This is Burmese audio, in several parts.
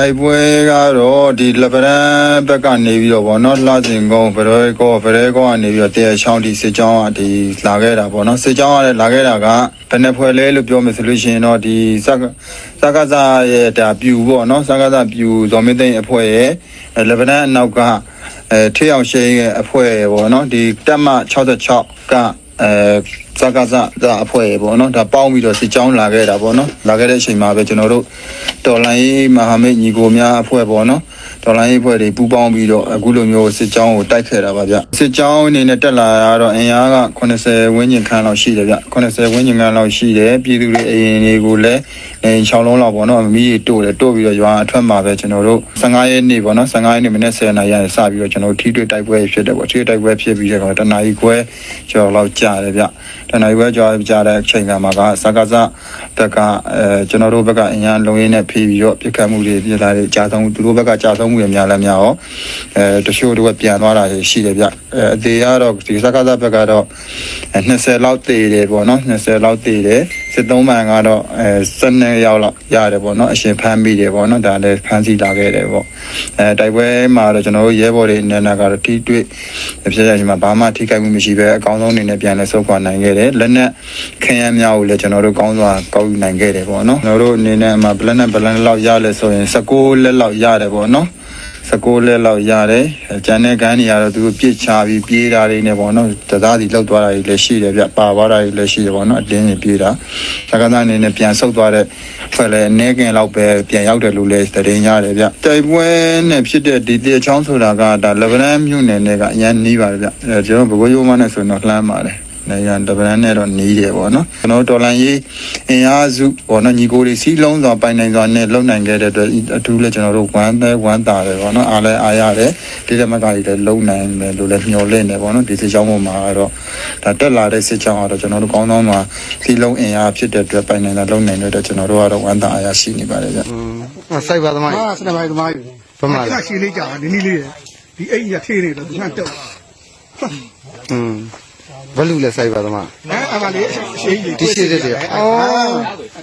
တိုက်ပွဲကတော့ဒီလပရန်ဘက်ကနေပြီးတော့ဗောနော်လှစင်ကုန်းဗရဲကောဗရဲကောကနေပြီးတော့တဲချောင်းဒီစစ်ကြောင်းကဒီလာခဲ့တာဗောနော်စစ်ကြောင်းကလည်းလာခဲ့တာကဘယ်နဲ့ဖွဲ့လဲလို့ပြောမယ်ဆိုလို့ရှိရင်တော့ဒီစကစကားစားရဲ့ဒါပြူဗောနော်စကားစားပြူဇော်မင်းသိန်းအဖွဲ့ရဲ့အဲလပရန်အနောက်ကအဲထေးအောင်ရှိန်ရဲ့အဖွဲ့ရဲ့ဗောနော်ဒီတက်မ66က အဲစကားစားဒါအဖွဲ့ရေပေါ့နော်ဒါပေါင်းပြီးတော့စစ်ကြောင်းလာခဲ့တာပေါ့နော်လာခဲ့တဲ့အချိန်မှာပဲကျွန်တော်တို့တော်လိုင်းရေးမဟာမိတ်ညီကိုများအဖွဲ့ပေါ့နော် တော်လိုင်းရေးအဖွဲ့တွေပူးပေါင်းပြီးတော့အခုလိုမျိုးစစ်ကြောင်းကိုတိုက်ခဲ့တာပါဗျစစ်ကြောင်းအနေနဲ့တက်လာရတော့အင်အားက80ဝန်းကျင်ခန့်လောက်ရှိတယ်ဗျ80ဝန်းကျင်ခန့်လောက်ရှိတယ်ပြည်သူတွေအရင်တွေကိုလည်းအဲ6လုံးလောက်ပေါ့နော်မီးရီတို့တယ်တို့ပြီးတော့ရွာအထွက်မှာပဲကျွန်တော်တို့15ရက်နေ့ပေါ့နော်15ရက်နေ့မနေ့10နာရီရစပြီးတော့ကျွန်တော်တို့ထီးတွေ့တိုက်ပွဲဖြစ်တယ်ပေါ့ထီးတွေ့တိုက်ပွဲဖြစ်ပြီးတော့တနာရီခွဲကျော်လောက်ကြာတယ်ဗျတနာရီခွဲကျော်ကြာတဲ့အချိန်ကမှကစကားစဘက်ကအဲကျွန်တော်တို့ဘက်ကအင်အားလုံးရင်းနဲ့ဖြီးပြီးတော့ပြစ်ခတ်မှုတွေပြလာတယ်ကြာဆုံးသူတို့ဘက်ကကြာဆုံးမှုတွေများလည်းများရောအဲတချို့တို့ကပြန်သွားတာရှိတယ်ဗျအဲအသေးကတော့ဒီစကားစဘက်ကတော့20လောက်တည်တယ်ပေါ့နော်20လောက်တည်တယ်စစ်သုံးမှန်ကတော့အဲ12ရောက်လောက်ရတယ်ပေါ့နော်အရှင်ဖမ်းမိတယ်ပေါ့နော်ဒါလည်းဖမ်းဆီးလာခဲ့တယ်ပေါ့အဲတိုက်ပွဲမှာတော့ကျွန်တော်တို့ရဲဘော်တွေအနေနဲ့ကတော့ထိတွေ့ဖြစ်ရခြင်းမှာဘာမှထိခိုက်မှုမရှိပဲအကောင်းဆုံးအနေနဲ့ပြန်လဲဆုတ်ခွာနိုင်ခဲ့တယ်လက်နက်ခင်ရမ်းများကိုလည်းကျွန်တော်တို့ကောင်းစွာကောက်ယူနိုင်ခဲ့တယ်ပေါ့နော်ကျွန်တော်တို့အနေနဲ့မှာဘလက်နဲ့ဘလက်လောက်ရလဲဆိုရင်16လက်လောက်ရတယ်ပေါ့နော် 16လက်လောက်ရတယ်။ကျန်တဲ့ကန်းတွေကတော့သူတို့ပြစ်ချပြီးပြေးတာတွေနဲ့ပေါ့နော်။တသားစီလောက်သွားတာတွေလည်းရှိတယ်ဗျ။ပါသွားတာတွေလည်းရှိတယ်ပေါ့နော်။အတင်းကြီးပြေးတာ။သက္ကသအနေနဲ့ပြန်ဆုတ်သွားတဲ့ဖွဲ့လည်းအနေကင်လောက်ပဲပြန်ရောက်တယ်လို့လည်းသတင်းရတယ်ဗျ။တိုက်ပွဲနဲ့ဖြစ်တဲ့ဒီတေချောင်းဆိုတာကဒါလဗရန်မြို့နယ်နဲ့ကအရင်နီးပါတယ်ဗျ။အဲကျွန်တော်ဘကိုးရိုးမနဲ့ဆိုရင်တော့လှမ်းပါတယ်။ နိုင်ငံတပန်းနဲ့တော့နေတယ်ပေါ့နော်ကျွန်တော်ဒေါ်လန်ရေးအင်အားစုပေါ့နော်ညီကိုတွေစီးလုံးစွာပိုင်နိုင်စွာနဲ့လုံနိုင်ခဲ့တဲ့အတွက်အထူးလည်းကျွန်တော်တို့ဝမ်းသက်ဝမ်းသာတယ်ပေါ့နော်အားလည်းအားရတယ်ဒီဓမ္မကကြီးလည်းလုံနိုင်တယ်လို့လည်းမျှော်လင့်တယ်ပေါ့နော်ဒီစစ်ကြောင်းပေါ်မှာတော့ဒါတက်လာတဲ့စစ်ကြောင်းကတော့ကျွန်တော်တို့ကောင်းကောင်းမှစီးလုံးအင်အားဖြစ်တဲ့အတွက်ပိုင်နိုင်တာလုံနိုင်တဲ့အတွက်ကျွန်တော်တို့ကတော့ဝမ်းသာအားရရှိနေပါတယ်ဗျအစိုက်ပါသမားဟာစိုက်ပါသမားဘမလားရှင်းလေးကြာနည်းနည်းလေးဒီအိမ်ရထေးနေတော့ဒီမှတက်อืม ဘလူလဲစိုက်ပါသမား ဟမ်အမလေးရှည်ကြီး ဒီရှည်တဲ့တဲ့အော်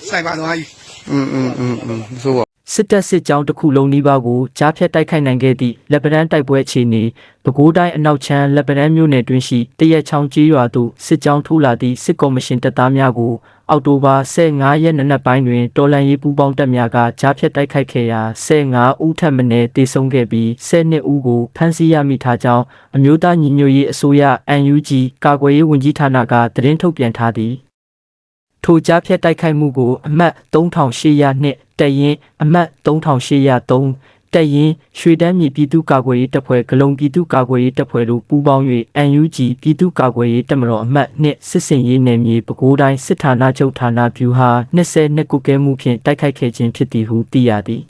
ဆိုင်ပါသမားကြီး อืมอืมอืมอืมဆိုပါ စစ်တပ်စစ်ကြောင်းတစ်ခုလုံးနီးပါးကိုကြားဖြတ်တိုက်ခိုက်နိုင်ခဲ့သည့်လက်ပံတန်းတိုက်ပွဲအခြေအနေပဲခူးတိုင်းအနောက်ချမ်းလက်ပံတန်းမြို့နယ်တွင်ရှိတရက်ချောင်းကြီးရွာသို့စစ်ကြောင်းထိုးလာသည့်စစ်ကော်မရှင်တပ်သားများကိုအောက်တိုဘာ15ရက်နေ့နက်ပိုင်းတွင်တော်လန်ရေးပူးပေါင်းတပ်များကကြားဖြတ်တိုက်ခိုက်ခဲ့ရာ15ဦးထပ်မံတေဆုံးခဲ့ပြီး12ဦးကိုဖမ်းဆီးရမိထားကြောင်းအမျိုးသားညီညွတ်ရေးအစိုးရ NUG ကာကွယ်ရေးဝန်ကြီးဌာနကသတင်းထုတ်ပြန်ထားသည် ထိုကြားဖြတ်တိုက်ခိုက်မှုကိုအမှတ်3802တက်ရင်အမှတ်3803တက်ရင်ရွှေတန်းမြေပြည်သူ့ကာကွယ်ရေးတပ်ဖွဲ့ဂလုံပြည်သူ့ကာကွယ်ရေးတပ်ဖွဲ့တို့ပူးပေါင်း၍ NUG ပြည်သူ့ကာကွယ်ရေးတပ်မတော်အမှတ်2စစ်စင်ရေးနယ်မြေပဲခူးတိုင်းစစ်ဌာနချုပ်ဌာနဗျူဟာ22ကုကဲမှုဖြင့်တိုက်ခိုက်ခဲ့ခြင်းဖြစ်သည်ဟုသိရသည်